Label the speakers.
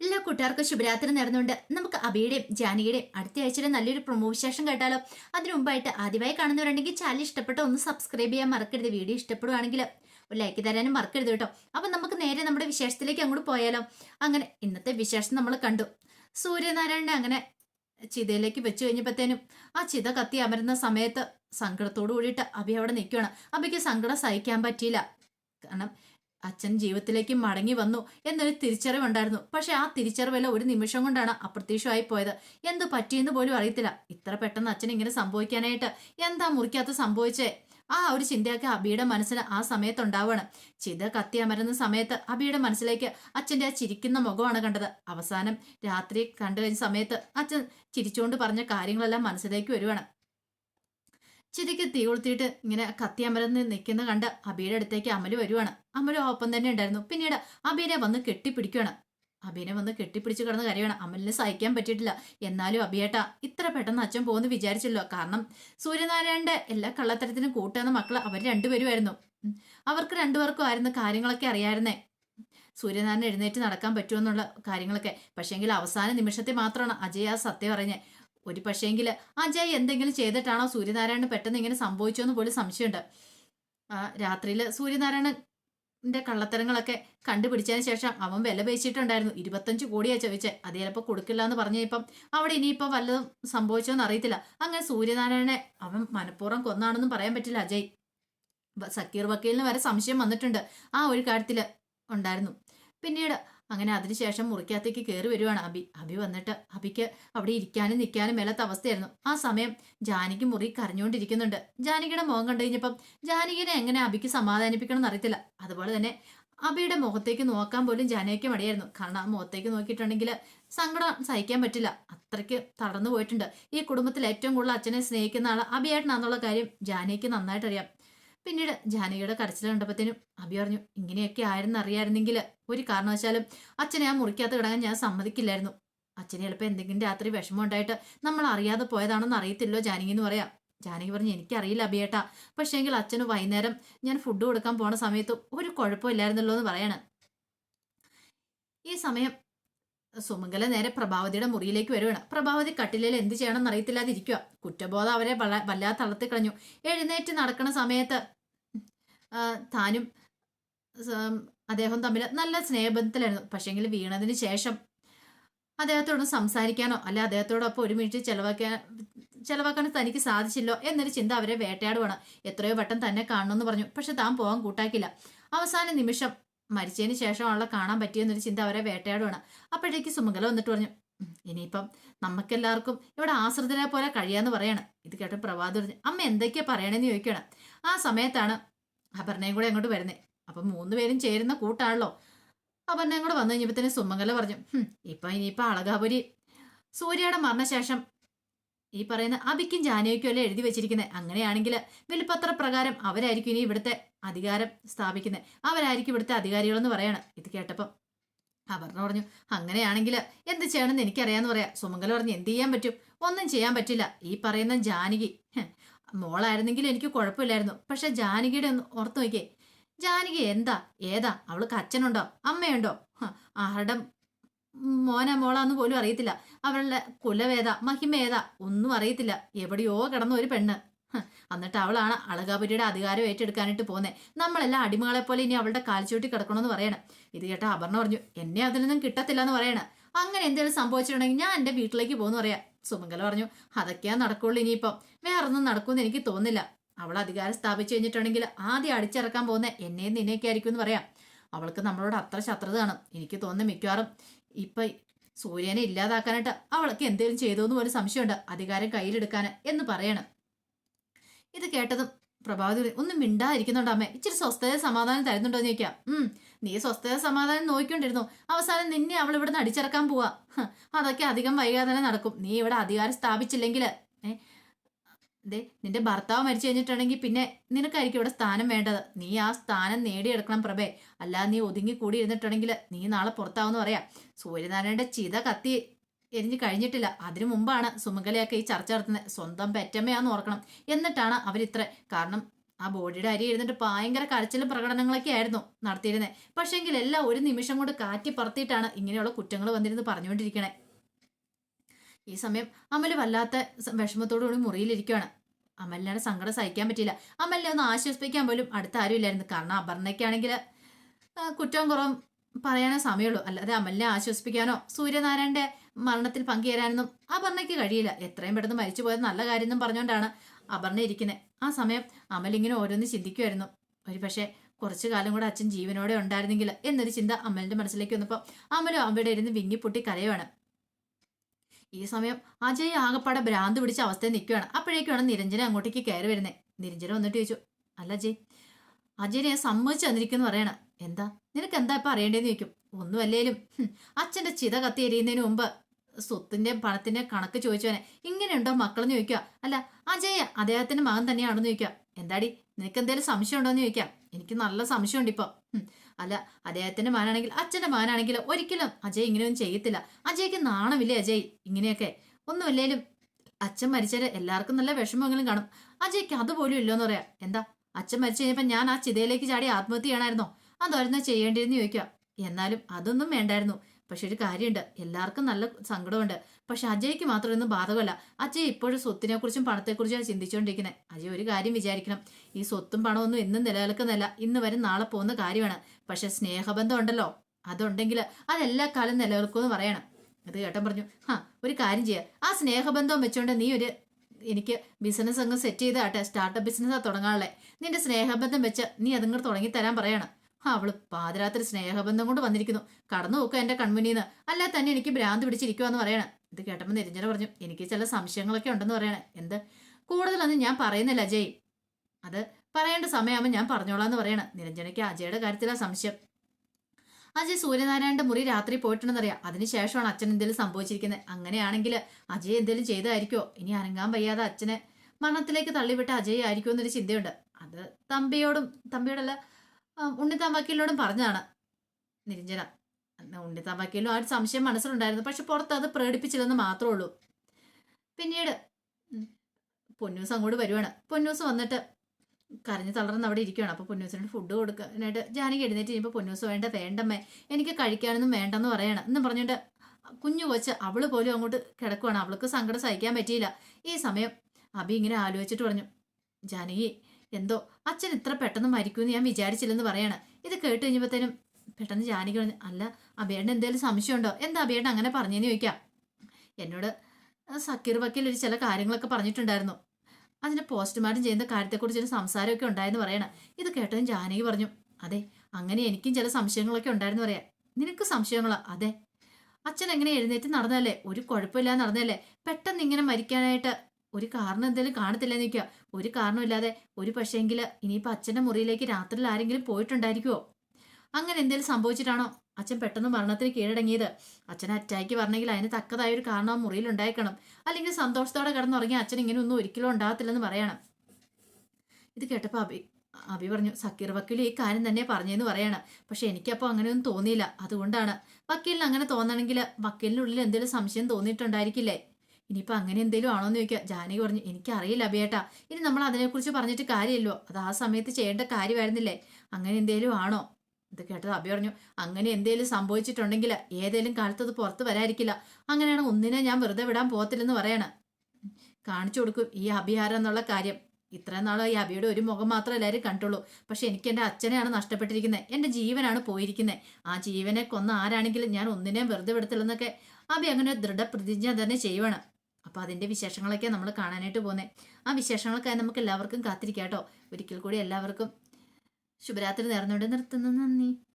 Speaker 1: എല്ലാ കൂട്ടുകാർക്കും ശുഭരാത്രി നേർന്നുകൊണ്ട് നമുക്ക് അബിയുടെയും ജാനകിയുടെയും അടുത്ത ആഴ്ചയിലെ നല്ലൊരു പ്രൊമോ വിശേഷം കേട്ടാലോ. അതിനു മുമ്പായിട്ട് ആദ്യമായി കാണുന്നവരുണ്ടെങ്കിൽ ചാനൽ ഇഷ്ടപ്പെട്ടോ ഒന്ന് സബ്സ്ക്രൈബ് ചെയ്യാൻ മറക്കരുത്. വീഡിയോ ഇഷ്ടപ്പെടുവാണെങ്കിൽ ഒരു ലൈക്ക് തരാനും മറക്കരുത് കേട്ടോ. അപ്പം നമുക്ക് നേരെ നമ്മുടെ വിശേഷത്തിലേക്ക് അങ്ങോട്ട് പോയാലോ. അങ്ങനെ ഇന്നത്തെ വിശേഷം നമ്മൾ കണ്ടു. സൂര്യനാരായണൻ അങ്ങനെ ചിതയിലേക്ക് വെച്ച് കഴിഞ്ഞപ്പോഴത്തേനും ആ ചിത കത്തി അമരുന്ന സമയത്ത് സങ്കടത്തോടു കൂടിയിട്ട് അബി അവിടെ നിൽക്കുകയാണ്. അബിക്ക് സങ്കടം സഹിക്കാൻ പറ്റിയില്ല. കാരണം അച്ഛൻ ജീവിതത്തിലേക്ക് മടങ്ങി വന്നു എന്നൊരു തിരിച്ചറിവുണ്ടായിരുന്നു. പക്ഷെ ആ തിരിച്ചറിവല്ല ഒരു നിമിഷം കൊണ്ടാണ് അപ്രത്യക്ഷമായി പോയത്. എന്ത് പറ്റിയെന്ന് പോലും അറിയത്തില്ല. ഇത്ര പെട്ടെന്ന് അച്ഛൻ ഇങ്ങനെ സംഭവിക്കാനായിട്ട് എന്താ മുറിക്കകത്ത് സംഭവിച്ചേ? ആ ഒരു ചിന്തയൊക്കെ അബിയുടെ മനസ്സിന് ആ സമയത്ത് ഉണ്ടാവുകയാണ് ചിത കത്തി അമരുന്ന സമയത്ത് അബിയുടെ മനസ്സിലേക്ക് അച്ഛന്റെ ആ ചിരിക്കുന്ന മുഖമാണ് കണ്ടത്. അവസാനം രാത്രി കണ്ടു കഴിഞ്ഞ സമയത്ത് അച്ഛൻ ചിരിച്ചുകൊണ്ട് പറഞ്ഞ കാര്യങ്ങളെല്ലാം മനസ്സിലേക്ക് വരുവാണ്. ചിതയ്ക്ക് തീ കൊളുത്തിയിട്ട് ഇങ്ങനെ കത്തി അമരന്ന് നിൽക്കുന്ന കണ്ട് അബിയുടെ അടുത്തേക്ക് അമൽ വരുവാണ്. അമൽ ഒപ്പം തന്നെ ഉണ്ടായിരുന്നു. പിന്നീട് അബീനെ വന്ന് കെട്ടിപ്പിടിക്കുകയാണ് അബീനെ വന്ന് കെട്ടിപ്പിടിച്ച് കിടന്ന് കരയാണ് അമലിന് സഹിക്കാൻ പറ്റിയിട്ടില്ല. എന്നാലും അബിയേട്ട ഇത്ര പെട്ടെന്ന് അച്ഛൻ പോകുന്നു വിചാരിച്ചല്ലോ. കാരണം സൂര്യനാരായണന്റെ എല്ലാ കള്ളത്തരത്തിനും കൂട്ടുന്ന മക്കൾ അവർ രണ്ടുപേരുമായിരുന്നു. അവർക്ക് രണ്ടുപേർക്കും ആയിരുന്നു കാര്യങ്ങളൊക്കെ അറിയായിരുന്നേ സൂര്യനാരായണൻ എഴുന്നേറ്റ് നടക്കാൻ പറ്റുമെന്നുള്ള കാര്യങ്ങളൊക്കെ. പക്ഷേങ്കിൽ അവസാന നിമിഷത്തെ മാത്രമാണ് അജയ് ആ സത്യം പറഞ്ഞത് ഒരു പക്ഷേങ്കിൽ അജയ് എന്തെങ്കിലും ചെയ്തിട്ടാണോ സൂര്യനാരായണൻ പെട്ടെന്ന് ഇങ്ങനെ സംഭവിച്ചോന്ന് പോലും സംശയമുണ്ട്. രാത്രിയിൽ സൂര്യനാരായണന്റെ കള്ളത്തരങ്ങളൊക്കെ കണ്ടുപിടിച്ചതിന് ശേഷം അവൻ വില പേശിയിട്ടുണ്ടായിരുന്നു. ഇരുപത്തഞ്ച് കോടിയാ ചോദിച്ചത് അത് ചിലപ്പോൾ കൊടുക്കില്ല എന്ന് പറഞ്ഞപ്പം അവിടെ ഇനിയിപ്പോൾ വല്ലതും സംഭവിച്ചോന്ന് അറിയത്തില്ല. അങ്ങനെ സൂര്യനാരായണനെ അവൻ മനഃപൂർവം കൊന്നാണെന്നും പറയാൻ പറ്റില്ല അജയ് സക്കീർ വക്കീലിന് വരെ സംശയം വന്നിട്ടുണ്ട്. ആ ഒരു കാര്യത്തിൽ ഉണ്ടായിരുന്നു. പിന്നീട് അങ്ങനെ അതിനുശേഷം മുറിക്കകത്തേക്ക് കയറി വരുവാണ് അബി അബി വന്നിട്ട് അബിക്ക് അവിടെ ഇരിക്കാനും നിൽക്കാനും മേലാത്ത അവസ്ഥയായിരുന്നു. ആ സമയം ജാനകി മുറി കരഞ്ഞുകൊണ്ടിരിക്കുന്നുണ്ട്. ജാനകിയുടെ മുഖം കണ്ടു കഴിഞ്ഞപ്പം ജാനകിനെ എങ്ങനെ അബിക്ക് സമാധാനിപ്പിക്കണം എന്നറിയത്തില്ല. അതുപോലെ തന്നെ അബിയുടെ മുഖത്തേക്ക് നോക്കാൻ പോലും ജാനകിക്ക് മടിയായിരുന്നു. കാരണം ആ മുഖത്തേക്ക് നോക്കിയിട്ടുണ്ടെങ്കിൽ സങ്കടം സഹിക്കാൻ പറ്റില്ല. അത്രയ്ക്ക് തളർന്നു പോയിട്ടുണ്ട്. ഈ കുടുംബത്തിൽ ഏറ്റവും കൂടുതൽ അച്ഛനെ സ്നേഹിക്കുന്ന ആൾ അബിയായിട്ടാണെന്നുള്ള കാര്യം ജാനകിക്ക് നന്നായിട്ട് അറിയാം പിന്നീട് ജാനകിയുടെ കരച്ചിൽ കണ്ടപ്പോഴത്തേനും അബി പറഞ്ഞു ഇങ്ങനെയൊക്കെ ആയിരുന്നു അറിയായിരുന്നെങ്കിൽ ഒരു കാരണവശാലും അച്ഛനെ ആ മുറിക്കകത്ത് കിടക്കാൻ ഞാൻ സമ്മതിക്കില്ലായിരുന്നു. അച്ഛന് ചിലപ്പോൾ എന്തെങ്കിലും രാത്രി വിഷമം ഉണ്ടായിട്ട് നമ്മൾ അറിയാതെ പോയതാണെന്ന് അറിയത്തില്ലോ ജാനകി എന്ന് പറയാം. ജാനകി പറഞ്ഞു എനിക്കറിയില്ല അബിയേട്ടാ. പക്ഷേങ്കിൽ അച്ഛന് വൈകുന്നേരം ഞാൻ ഫുഡ് കൊടുക്കാൻ പോണ സമയത്ത് ഒരു കുഴപ്പമില്ലായിരുന്നല്ലോ എന്ന് പറയാണ്. ഈ സമയം സുമംഗല നേരെ പ്രഭാവതിയുടെ മുറിയിലേക്ക് വരുവാണ്. പ്രഭാവതി കട്ടിലയിൽ എന്ത് ചെയ്യണമെന്ന് അറിയത്തില്ലാതിരിക്കുക കുറ്റബോധം അവരെ വല്ല- വല്ലാതെ തളർത്തി കളഞ്ഞു. എഴുന്നേറ്റ് നടക്കുന്ന സമയത്ത് താനും അദ്ദേഹം തമ്മിൽ നല്ല സ്നേഹബന്ധത്തിലായിരുന്നു. പക്ഷേങ്കിൽ വീണതിന് ശേഷം അദ്ദേഹത്തോട് സംസാരിക്കാനോ അല്ല അദ്ദേഹത്തോടൊപ്പം ഒരു മിനിറ്റ് ചെലവാക്കാൻ ചെലവാക്കാൻ തനിക്ക് സാധിച്ചില്ലോ എന്നൊരു ചിന്ത അവരെ വേട്ടയാടുവാണ്. എത്രയോ വട്ടം തന്നെ കാണണമെന്ന് പറഞ്ഞു. പക്ഷെ താൻ പോകാൻ കൂട്ടാക്കില്ല അവസാന നിമിഷം മരിച്ചതിന് ശേഷം അവളെ കാണാൻ പറ്റിയെന്നൊരു ചിന്ത അവരെ വേട്ടയാടുവാണ്. അപ്പോഴേക്ക് സുമംഗല വന്നിട്ട് പറഞ്ഞു "ഉം, ഇനിയിപ്പം നമുക്കെല്ലാവർക്കും ഇവിടെ ആശ്രിതരെ പോലെ കഴിയാന്ന് പറയാണ്. ഇത് കേട്ട് പ്രഭാത് പറഞ്ഞു അമ്മ എന്തൊക്കെയാ പറയണെന്ന് ചോദിക്കുകയാണ്. ആ സമയത്താണ് അപർണയും കൂടെ അങ്ങോട്ട് വരുന്നേ. അപ്പം മൂന്ന് പേരും ചേരുന്ന കൂട്ടാണല്ലോ. അപർണയും കൂടെ വന്നു തന്നെ സുമംഗല പറഞ്ഞു ഇപ്പം ഇപ്പൊ ഇനിയിപ്പൊ അളകാപുരി. സൂര്യയുടെ മരണശേഷം ഈ പറയുന്ന അബിക്കും ജാനകിക്കും അല്ലേ എഴുതി വെച്ചിരിക്കുന്നത് അങ്ങനെയാണെങ്കിൽ വിൽപ്പത്ര പ്രകാരം അവരായിരിക്കും ഇനി ഇവിടുത്തെ അധികാരം സ്ഥാപിക്കുന്നത് അവരായിരിക്കും ഇവിടുത്തെ അധികാരികളെന്ന് പറയാണ്. ഇത് കേട്ടപ്പം അപർണ പറഞ്ഞു അങ്ങനെയാണെങ്കിൽ എന്ത് ചെയ്യണമെന്ന് എനിക്കറിയാമെന്ന് പറയാം. സുമംഗല പറഞ്ഞു എന്ത് ചെയ്യാൻ പറ്റും? ഒന്നും ചെയ്യാൻ പറ്റില്ല. ഈ പറയുന്ന ജാനകി മോളായിരുന്നെങ്കിൽ എനിക്ക് കുഴപ്പമില്ലായിരുന്നു. പക്ഷെ ജാനകിയുടെ ഒന്ന് ഓർത്തു നോക്കിയേ. ജാനകി എന്താ? ഏതാ? അവൾക്ക് അച്ഛനുണ്ടോ? അമ്മയുണ്ടോ? ആരുടെ മോന മോളാന്ന് പോലും അറിയത്തില്ല. അവളുടെ കുലവേദ മഹിമേത ഒന്നും അറിയത്തില്ല. എവിടെയോ കിടന്ന ഒരു പെണ്ണ്. എന്നിട്ട് അവളാണ് അളകാപുരിയുടെ അധികാരം ഏറ്റെടുക്കാനായിട്ട് പോകുന്നത് നമ്മളെല്ലാം അടിമകളെ പോലെ ഇനി അവളുടെ കാൽച്ചൂട്ടി കിടക്കണമെന്ന് പറയണം. ഇത് കേട്ട അപർണ പറഞ്ഞു എന്നെ അതിൽ നിന്നും കിട്ടത്തില്ല എന്ന് പറയണം. അങ്ങനെ എന്തെങ്കിലും സംഭവിച്ചിട്ടുണ്ടെങ്കിൽ ഞാൻ എന്റെ വീട്ടിലേക്ക് പോകുന്നു പറയാം. സുമംഗല പറഞ്ഞു അതൊക്കെയാ നടക്കുള്ളൂ ഇനിയിപ്പം. വേറൊന്നും നടക്കുമെന്ന് എനിക്ക് തോന്നില്ല അവൾ അധികാരം സ്ഥാപിച്ചു കഴിഞ്ഞിട്ടുണ്ടെങ്കിൽ ആദ്യം അടിച്ചിറക്കാൻ പോകുന്ന എന്നെയും നിന്നെയൊക്കെ ആയിരിക്കും എന്ന് പറയാം. അവൾക്ക് നമ്മളോട് അത്ര ശത്രുത കാണും. എനിക്ക് തോന്നുന്നു മിക്കവാറും ഇപ്പൊ സൂര്യനെ ഇല്ലാതാക്കാനായിട്ട് അവൾക്ക് എന്തെങ്കിലും ചെയ്തോന്ന് പോലും സംശയമുണ്ട്. അധികാരം കയ്യിലെടുക്കാൻ എന്ന് പറയണം. ഇത് കേട്ടതും പ്രഭാവതി ഒന്നും മിണ്ടാതിരിക്കുന്നുണ്ടോ അമ്മേ? ഇച്ചിരി സ്വസ്ഥത സമാധാനം തരുന്നുണ്ടോ എന്ന് ചോദിക്കാം. ഉം നീ സ്വസ്ഥത സമാധാനം നോക്കിക്കൊണ്ടിരുന്നു. അവസാനം നിന്നെ അവൾ ഇവിടുന്ന് അടിച്ചിറക്കാൻ പോവാ. അതൊക്കെ അധികം വൈകാതെ തന്നെ നടക്കും. നീ ഇവിടെ അധികാരം സ്ഥാപിച്ചില്ലെങ്കിൽ. ഏ ദേ നിന്റെ ഭർത്താവ് മരിച്ചു കഴിഞ്ഞിട്ടുണ്ടെങ്കിൽ പിന്നെ നിനക്കായിരിക്കും ഇവിടെ സ്ഥാനം വേണ്ടത്. നീ ആ സ്ഥാനം നേടിയെടുക്കണം പ്രഭേ. അല്ലാതെ നീ ഒതുങ്ങി കൂടി ഇരുന്നിട്ടുണ്ടെങ്കിൽ നീ നാളെ പുറത്താവെന്ന് പറയാം. സൂര്യനാരായണന്റെ ചിത കത്തി എരിഞ്ഞു കഴിഞ്ഞിട്ടില്ല. അതിനു മുമ്പാണ് സുമംഗലയൊക്കെ ഈ ചർച്ച നടത്തുന്നത് സ്വന്തം പെറ്റമ്മയാന്ന് ഓർക്കണം. എന്നിട്ടാണ് അവരിത്ര. കാരണം ആ ബോഡിയുടെ അരി എഴുന്നിട്ട് ഭയങ്കര കരച്ചിലും പ്രകടനങ്ങളൊക്കെ ആയിരുന്നു നടത്തിയിരുന്നത് പക്ഷേങ്കിൽ എല്ലാം ഒരു നിമിഷം കൊണ്ട് കാറ്റി പറത്തിയിട്ടാണ് ഇങ്ങനെയുള്ള കുറ്റങ്ങൾ വന്നിരുന്ന് പറഞ്ഞുകൊണ്ടിരിക്കണേ. ഈ സമയം അമൽ വല്ലാത്ത വിഷമത്തോടുകൂടി മുറിയിലിരിക്കുകയാണ് അമലിനാണ് സങ്കടം സഹിക്കാൻ പറ്റില്ല അമലിനെ ഒന്ന് ആശ്വസിപ്പിക്കാൻ പോലും അടുത്ത ആരും ഇല്ലായിരുന്നു കാരണം അപർണയ്ക്കാണെങ്കിൽ കുറ്റവും കുറവും പറയാനേ സമയമുള്ളൂ. അല്ലാതെ അമലിനെ ആശ്വസിപ്പിക്കാനോ സൂര്യനാരായണന്റെ മരണത്തിൽ പങ്കുചേരാനൊന്നും അപർണയ്ക്ക് കഴിയില്ല. എത്രയും പെട്ടെന്ന് മരിച്ചു പോയത് നല്ല കാര്യം എന്നും പറഞ്ഞുകൊണ്ടാണ് അപർണ ഇരിക്കുന്നത് ആ സമയം അമൽ ഇങ്ങനെ ഓരോന്ന് ചിന്തിക്കുമായിരുന്നു ഒരു പക്ഷേ കുറച്ചു കാലം കൂടെ അച്ഛൻ ജീവനോടെ ഉണ്ടായിരുന്നെങ്കിൽ എന്നൊരു ചിന്ത അമലിന്റെ മനസ്സിലേക്ക് വന്നപ്പോൾ അമലും അവിടെ ഇരുന്ന് വിങ്ങിപ്പൊട്ടി കരയുവാണ്. ഈ സമയം അജയ് ആകപ്പാടെ ഭ്രാന്ത് പിടിച്ച അവസ്ഥയിൽ നിൽക്കുകയാണ് അപ്പോഴേക്കാണ് നിരഞ്ജന അങ്ങോട്ടേക്ക് കയറി വരുന്നത് നിരഞ്ജന വന്നിട്ട് ചോദിച്ചു അല്ല അജയ് അജയനെ സമ്മതിച്ചു തന്നിരിക്കുന്നു പറയണ. എന്താ? നിനക്ക് എന്താ ഇപ്പൊ അറിയേണ്ടതെന്ന് ചോദിക്കും. ഒന്നുമല്ലേലും. അച്ഛന്റെ ചിത കത്തി എരിയുന്നതിന് മുമ്പ് സ്വത്തിന്റെ പണത്തിന്റെ കണക്ക് ചോദിച്ചവനെ ഇങ്ങനെയുണ്ടോ മക്കളെന്ന് ചോദിക്കുക. അല്ല അജയ അദ്ദേഹത്തിന്റെ മകൻ തന്നെയാണെന്ന് ചോദിക്കുക. എന്താടി? നിനക്ക് എന്തെങ്കിലും സംശയം ഉണ്ടോ എന്ന് ചോദിക്കാം എനിക്ക് നല്ല സംശയമുണ്ട് ഇപ്പൊ. അല്ല അദ്ദേഹത്തിന്റെ മകനാണെങ്കിൽ അച്ഛന്റെ മകനാണെങ്കിൽ ഒരിക്കലും അജയ് ഇങ്ങനെയൊന്നും ചെയ്യത്തില്ല. അജയ്ക്ക് നാണമില്ലേ അജയ്? ഇങ്ങനെയൊക്കെ. ഒന്നുമില്ലേലും. അച്ഛൻ മരിച്ചാൽ എല്ലാവർക്കും നല്ല വിഷമമെങ്കിലും കാണും. അജയ്ക്ക് അതുപോലും ഇല്ലെന്ന് പറയാം. എന്താ? അച്ഛൻ മരിച്ചു കഴിഞ്ഞപ്പോ ഞാൻ ആ ചിതയിലേക്ക് ചാടി ആത്മഹത്യ ചെയ്യണമായിരുന്നോ അതായിരുന്നു ചെയ്യേണ്ടിയെന്ന് ചോദിക്കുക. എന്നാലും അതൊന്നും വേണ്ടായിരുന്നു. പക്ഷെ ഒരു കാര്യമുണ്ട്. എല്ലാവർക്കും നല്ല സങ്കടമുണ്ട്. പക്ഷെ അജയ്ക്ക് മാത്രം ഒന്നും ബാധകമല്ല. അജയ് ഇപ്പോഴും സ്വത്തിനെ കുറിച്ചും പണത്തെക്കുറിച്ചും ചിന്തിച്ചുകൊണ്ടിരിക്കുന്നത്. അജയ് ഒരു കാര്യം വിചാരിക്കണം. ഈ സ്വത്തും പണമൊന്നും എന്നും നിലനിൽക്കുന്നില്ല. ഇന്ന് വരും നാളെ പോകുന്ന കാര്യമാണ്. പക്ഷെ സ്നേഹബന്ധം ഉണ്ടല്ലോ. അതുണ്ടെങ്കിൽ അതെല്ലാ കാലം നിലനിൽക്കുമെന്ന് പറയണം. അത് കേട്ടൻ പറഞ്ഞു ആ ഒരു കാര്യം ചെയ്യുക ആ സ്നേഹബന്ധം വെച്ചുകൊണ്ട് നീ ഒരു എനിക്ക് ബിസിനസ് അങ്ങ് സെറ്റ് ചെയ്താട്ടെ. സ്റ്റാർട്ടപ്പ് ബിസിനസ്സാണ് തുടങ്ങാനുള്ളത് നിന്റെ സ്നേഹബന്ധം വെച്ച് നീ അതിങ്ങോട്ട് തുടങ്ങി തരാൻ പറയണം. അവൾ പാതിരാത്രി സ്നേഹബന്ധം കൊണ്ട് വന്നിരിക്കുന്നു. കടന്നു നോക്കുക എന്റെ കൺമുനീന്ന് അല്ല തന്നെ എനിക്ക് ഭ്രാന്ത് പിടിച്ചിരിക്കുവാന്ന് പറയണേ. ഇത് കേട്ടപ്പോൾ നെരിഞ്ഞര പറഞ്ഞു. എനിക്ക് ചില സംശയങ്ങളൊക്കെ ഉണ്ടെന്ന് പറയണേ. എന്ത്? കൂടുതലൊന്നും ഞാൻ പറയുന്നില്ല അജയ് അത് പറയേണ്ട സമയമാകുമ്പോൾ ഞാൻ പറഞ്ഞോളാന്ന് പറയണേ. നിരഞ്ജനയ്ക്ക് അജയുടെ കാര്യത്തിലാ സംശയം. അജയ് സൂര്യനാരായണന്റെ മുറി രാത്രി പോയിട്ടുണ്ടെന്നറിയാം. അതിനുശേഷമാണ് അച്ഛൻ എന്തെങ്കിലും സംഭവിച്ചിരിക്കുന്നത് അങ്ങനെയാണെങ്കിൽ അജയ് എന്തെങ്കിലും ചെയ്തായിരിക്കോ? ഇനി അനങ്ങാൻ വയ്യാതെ അച്ഛനെ മരണത്തിലേക്ക് തള്ളിവിട്ട അജയ് ആയിരിക്കുമോ എന്നൊരു ചിന്തയുണ്ട്. അത് തമ്പിയോടും തമ്പിയോടല്ല ഉണ്ണിത്താൻ വക്കീലിനോടും പറഞ്ഞതാണ്. നിരഞ്ജന അന്ന് ഉണ്ണിത്താൻ വക്കീലും ആ ഒരു സംശയം മനസ്സിലുണ്ടായിരുന്നു. പക്ഷെ പുറത്ത് അത് പ്രകടിപ്പിച്ചില്ലെന്ന് മാത്രമേ ഉള്ളൂ. പിന്നീട് പൊന്നൂസ് അങ്ങോട്ട് വരുവാണ്. പൊന്നൂസ് വന്നിട്ട് കരഞ്ഞു തളർന്ന് അവിടെ ഇരിക്കുകയാണ് അപ്പോൾ പൊന്നൂസിനോട് ഫുഡ് കൊടുക്കാനായിട്ട് ജാനകി എഴുന്നേറ്റ് കഴിയുമ്പോൾ പൊന്നൂസ് വേണ്ട വേണ്ടമ്മേ എനിക്ക് കഴിക്കാനൊന്നും വേണ്ടെന്ന് പറയണം. എന്ന് പറഞ്ഞിട്ട് കുഞ്ഞു കൊച്ച് അവൾ പോലും അങ്ങോട്ട് കിടക്കുവാണ്. അവൾക്ക് സങ്കടം സഹിക്കാൻ പറ്റിയില്ല. ഈ സമയം അബി ഇങ്ങനെ ആലോചിച്ചിട്ട് പറഞ്ഞു ജാനകി എന്തോ അച്ഛൻ ഇത്ര പെട്ടെന്ന് മരിക്കുമെന്ന് ഞാൻ വിചാരിച്ചില്ലെന്ന് പറയാണ്. ഇത് കേട്ട് കഴിഞ്ഞപ്പോഴത്തേനും പെട്ടെന്ന് ജാനകി പറഞ്ഞു അല്ല അബിയേട്ടൻ എന്തെങ്കിലും സംശയമുണ്ടോ? എന്താ അബിയേട്ടൻ അങ്ങനെ പറഞ്ഞെന്ന് ചോദിക്കാം. എന്നോട് സക്കീർ വക്കീൽ ഒരു ചില കാര്യങ്ങളൊക്കെ പറഞ്ഞിട്ടുണ്ടായിരുന്നു. അതിന് പോസ്റ്റ്മോർട്ടം ചെയ്യുന്ന കാര്യത്തെക്കുറിച്ചൊരു സംസാരമൊക്കെ ഉണ്ടായെന്ന് പറയണം. ഇത് കേട്ടതും ജാനകി പറഞ്ഞു അതെ അങ്ങനെ എനിക്കും ചില സംശയങ്ങളൊക്കെ ഉണ്ടായിരുന്നു പറയാം. നിനക്ക് സംശയങ്ങളാ? അതെ. അച്ഛൻ എങ്ങനെ എഴുന്നേറ്റ് നടന്നല്ലേ ഒരു കുഴപ്പമില്ലാതെ നടന്നല്ലേ പെട്ടെന്ന് ഇങ്ങനെ മരിക്കാനായിട്ട് ഒരു കാരണം എന്തെങ്കിലും കാണത്തില്ല നിൽക്കുക ഒരു കാരണമില്ലാതെ ഒരു പക്ഷേങ്കിൽ ഇനിയിപ്പോൾ അച്ഛന്റെ മുറിയിലേക്ക് രാത്രിയിൽ ആരെങ്കിലും പോയിട്ടുണ്ടായിരിക്കുമോ അങ്ങനെ എന്തെങ്കിലും സംഭവിച്ചിട്ടാണോ അച്ഛൻ പെട്ടെന്ന് മരണത്തിന് കീഴടങ്ങിയത്? അച്ഛൻ അറ്റാക്ക് പറഞ്ഞെങ്കിൽ അതിന് തക്കതായ ഒരു കാരണം മുറിയിൽ ഉണ്ടായിക്കണം അല്ലെങ്കിൽ സന്തോഷത്തോടെ കിടന്നുറങ്ങിയ അച്ഛൻ ഇങ്ങനെ ഒന്നും ഒരിക്കലും ഉണ്ടാകത്തില്ലെന്ന് പറയണം. ഇത് കേട്ടപ്പോൾ അഭി അഭി പറഞ്ഞു സക്കീർ വക്കീൽ ഈ കാര്യം തന്നെ പറഞ്ഞെന്ന് പറയാണ്. പക്ഷെ എനിക്കപ്പോൾ അങ്ങനെയൊന്നും തോന്നിയില്ല. അതുകൊണ്ടാണ്. വക്കീലിന് അങ്ങനെ തോന്നണമെങ്കിൽ വക്കീലിനുള്ളിൽ എന്തെങ്കിലും സംശയം തോന്നിയിട്ടുണ്ടായിരിക്കില്ലേ? ഇനിയിപ്പോൾ അങ്ങനെ എന്തെങ്കിലും ആണോ എന്ന് ചോദിക്കുക ജാനകി പറഞ്ഞു എനിക്കറിയില്ല അഭിയേട്ടാ. ഇനി നമ്മൾ അതിനെക്കുറിച്ച് പറഞ്ഞിട്ട് കാര്യമില്ലോ അത് ആ സമയത്ത് ചെയ്യേണ്ട കാര്യമായിരുന്നില്ലേ? അങ്ങനെ എന്തെങ്കിലും ആണോ? ഇത് കേട്ടത് അബി പറഞ്ഞു അങ്ങനെ എന്തെങ്കിലും സംഭവിച്ചിട്ടുണ്ടെങ്കിൽ ഏതെങ്കിലും കാലത്ത് അത് പുറത്ത് വരാതിരിക്കില്ല. അങ്ങനെയാണ് ഒന്നിനെ ഞാൻ വെറുതെ വിടാൻ പോകത്തില്ലെന്ന് പറയണം. കാണിച്ചു കൊടുക്കും ഈ അഭിഹാരം എന്നുള്ള കാര്യം. ഇത്രയും നാൾ ഈ അബിയുടെ ഒരു മുഖം മാത്രമേ എല്ലാവരും കണ്ടുള്ളൂ. പക്ഷെ എനിക്ക് എന്റെ അച്ഛനെയാണ് നഷ്ടപ്പെട്ടിരിക്കുന്നത് എന്റെ ജീവനാണ് പോയിരിക്കുന്നത് ആ ജീവനെ കൊന്ന ആരാണെങ്കിലും ഞാൻ ഒന്നിനെയും വെറുതെ വിടത്തില്ലെന്നൊക്കെ അബി അങ്ങനെ ദൃഢപ്രതിജ്ഞ തന്നെ ചെയ്യുവാണ്. അപ്പോൾ അതിന്റെ വിശേഷങ്ങളൊക്കെ നമ്മൾ കാണാനായിട്ട് പോകുന്നത് ആ വിശേഷങ്ങൾക്കായി നമുക്ക് എല്ലാവർക്കും കാത്തിരിക്കാം കേട്ടോ ഒരിക്കൽ കൂടി എല്ലാവർക്കും ശുഭരാത്രി നേർന്നുകൊണ്ട് നിർത്തുന്നു. നന്ദി.